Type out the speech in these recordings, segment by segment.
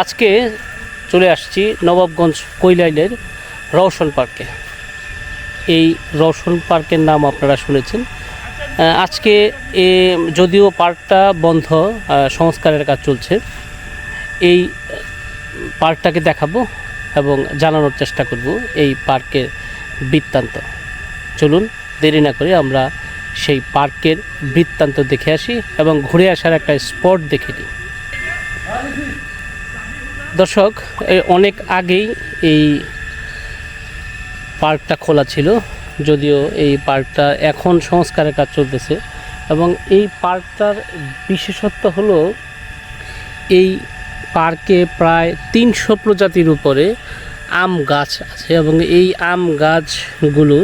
আজকে চলে আসছি নবাবগঞ্জ কৈলাইলের রওশন পার্কে। এই রওশন পার্কের নাম আপনারা শুনেছেন। আজকে এ, যদিও পার্কটা বন্ধ সংস্কারের কাজ চলছে, এই পার্কটাকে দেখাবো এবং জানানোর চেষ্টা করব এই পার্কের বৃত্তান্ত। চলুন, দেরি না করে আমরা সেই পার্কের বৃত্তান্ত দেখে আসি এবং ঘুরে আসার একটা স্পট দেখে নিই। দর্শক অনেক আগেই এই পার্কটা খোলা ছিল, যদিও এই পার্কটা এখন সংস্কারের কাজ চলতেছে এবং এই পার্কটার বিশেষত্ব হলো এই পার্কে প্রায় তিনশো প্রজাতির উপরে আম গাছ আছে এবং এই আম গাছগুলো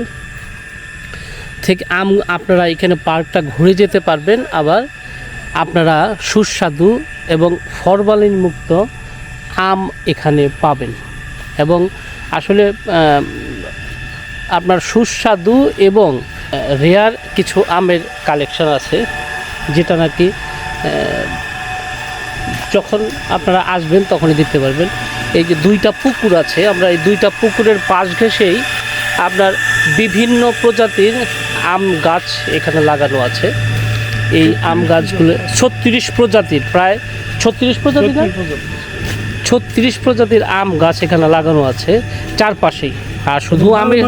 থেকে আম আপনারা এখানে পার্কটা ঘুরে যেতে পারবেন, আবার আপনারা সুস্বাদু এবং ফরমালিন মুক্ত আম এখানে পাবেন। এবং আসলে আপনার সুস্বাদু এবং রেয়ার কিছু আমের কালেকশন আছে, যেটা নাকি যখন আপনারা আসবেন তখনই দেখতে পারবেন। এই যে দুইটা পুকুর আছে, আমরা এই দুইটা পুকুরের পাশ ঘেঁষেই আপনার বিভিন্ন প্রজাতির আম গাছ এখানে লাগানো আছে। এই আম গাছগুলো ছত্রিশ প্রজাতির, প্রায় ছত্রিশ প্রজাতির? ছত্রিশ প্রজাতির আম গাছ এখানে লাগানো আছে চারপাশেই। আর শুধু আমের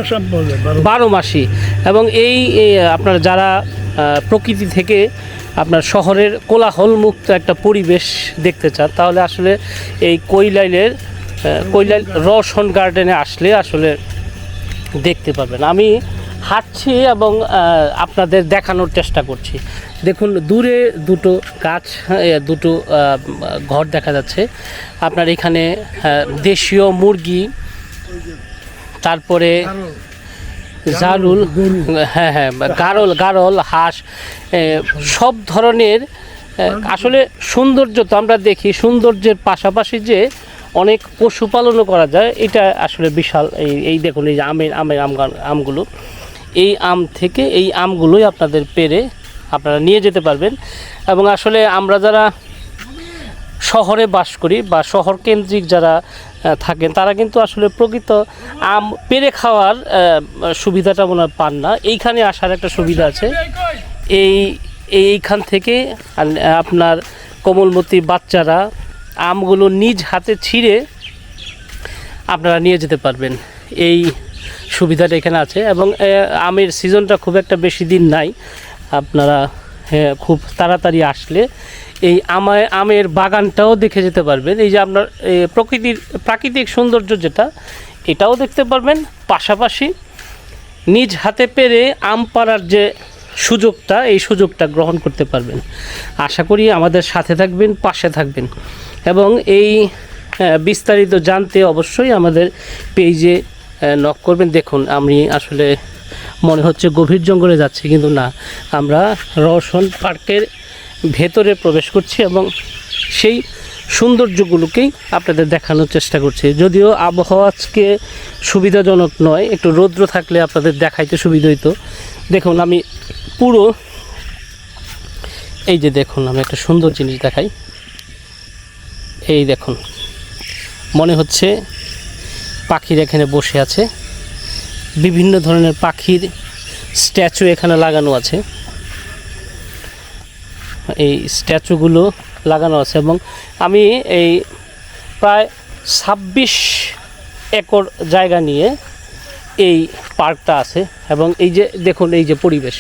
বারো মাসি এবং এই আপনার যারা প্রকৃতি থেকে আপনার শহরের কোলাহল মুক্ত একটা পরিবেশ দেখতে চান তাহলে আসলে এই কৈলাইলের কৈলাইল রওশন গার্ডেনে আসলে আসলে দেখতে পাবেন আমি হাঁটছি এবং আপনাদের দেখানোর চেষ্টা করছি। দেখুন দূরে দুটো গাছ এ, দুটো ঘর দেখা যাচ্ছে। আপনার এখানে দেশীয় মুরগি তারপরে জারুল হ্যাঁ হ্যাঁ গারল গারল হাঁস সব ধরনের আসলে সৌন্দর্য তো আমরা দেখি সৌন্দর্যের পাশাপাশি যে অনেক পশুপালনও করা যায় এটা আসলে বিশাল। এই এই দেখুন এই যে আমের আমের আম আমগুলো। এই আম থেকে এই আমগুলোই আপনাদের পেরে আপনারা নিয়ে যেতে পারবেন। এবং আসলে আমরা যারা শহরে বাস করি বা শহর কেন্দ্রিক যারা থাকেন, তারা কিন্তু আসলে প্রকৃত আম পেরে খাওয়ার সুবিধাটা মনে হয় পান না। এইখানে আসার একটা সুবিধা আছে। এই, এইখান থেকে আপনার কোমলমতি বাচ্চারা আমগুলো নিজ হাতে ছিঁড়ে আপনারা নিয়ে যেতে পারবেন। এই সুবিধাটা এখানে আছে এবং আমের সিজনটা খুব একটা বেশি দিন নাই। আপনারা খুব তাড়াতাড়ি আসলে এই আমায় আমের বাগানটাও দেখে যেতে পারবেন। এই যে আপনার প্রকৃতির, প্রাকৃতিক সৌন্দর্য যেটা, এটাও দেখতে পারবেন। পাশাপাশি নিজ হাতে পেরে আম পাড়ার যে সুযোগটা, এই সুযোগটা গ্রহণ করতে পারবেন। আশা করি আমাদের সাথে থাকবেন, পাশে থাকবেন। এবং এই বিস্তারিত জানতে অবশ্যই আমাদের পেজে নক করবেন। দেখুন, আমি আসলে মনে হচ্ছে গভীর জঙ্গলে যাচ্ছি, কিন্তু না। আমরা রওশন পার্কের ভেতরে প্রবেশ করছি এবং সেই সৌন্দর্যগুলোকেই আপনাদের দেখানোর চেষ্টা করছি। যদিও আবহাওয়া আজকে সুবিধাজনক নয়, একটু রৌদ্র থাকলে আপনাদের দেখাইতে সুবিধা হইতো। দেখুন, আমি পুরো এই যে দেখুন, আমি একটা সুন্দর জিনিস দেখাই। এই দেখুন, মনে হচ্ছে পাখিরা এখানে বসে আছে। বিভিন্ন ধরনের পাখির স্ট্যাচু এখানে লাগানো আছে। এই স্ট্যাচুগুলো লাগানো আছে এবং আমি এই প্রায় ছাব্বিশ একর জায়গা নিয়ে এই পার্কটা আছে এবং এই যে দেখুন, এই যে পরিবেশ।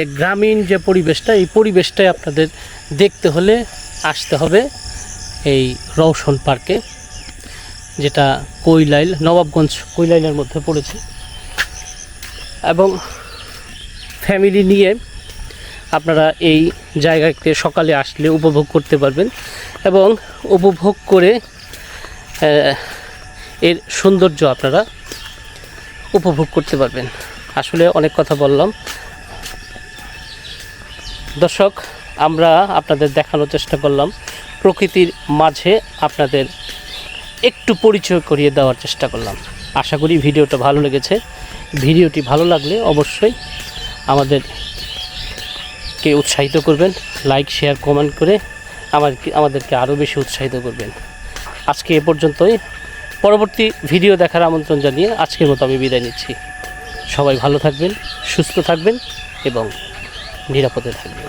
এই গ্রামীণ যে পরিবেশটা, এই পরিবেশটাই আপনাদের দেখতে হলে আসতে হবে এই রওশন পার্কে। যেটা কৈলাইল, নবাবগঞ্জ কৈলাইলের মধ্যে পড়েছে। এবং ফ্যামিলি নিয়ে আপনারা এই জায়গাতে সকালে আসলে উপভোগ করতে পারবেন এবং উপভোগ করে এর সৌন্দর্য আপনারা উপভোগ করতে পারবেন। আসলে অনেক কথা বললাম। দর্শক, আমরা আপনাদের দেখানোর চেষ্টা করলাম। প্রকৃতির মাঝে আপনাদের একটু পরিচয় করিয়ে দেওয়ার চেষ্টা করলাম। আশা করি ভিডিওটা ভালো লেগেছে। ভিডিওটি ভালো লাগলে অবশ্যই আমাদেরকে উৎসাহিত করবেন লাইক শেয়ার কমেন্ট করে আমাদেরকে আমাদেরকে আরও বেশি উৎসাহিত করবেন। আজকে এ পর্যন্তই। পরবর্তী ভিডিও দেখার আমন্ত্রণ জানিয়ে আজকের মতো আমি বিদায় নিচ্ছি। সবাই ভালো থাকবেন, সুস্থ থাকবেন এবং নিরাপদে থাকবেন।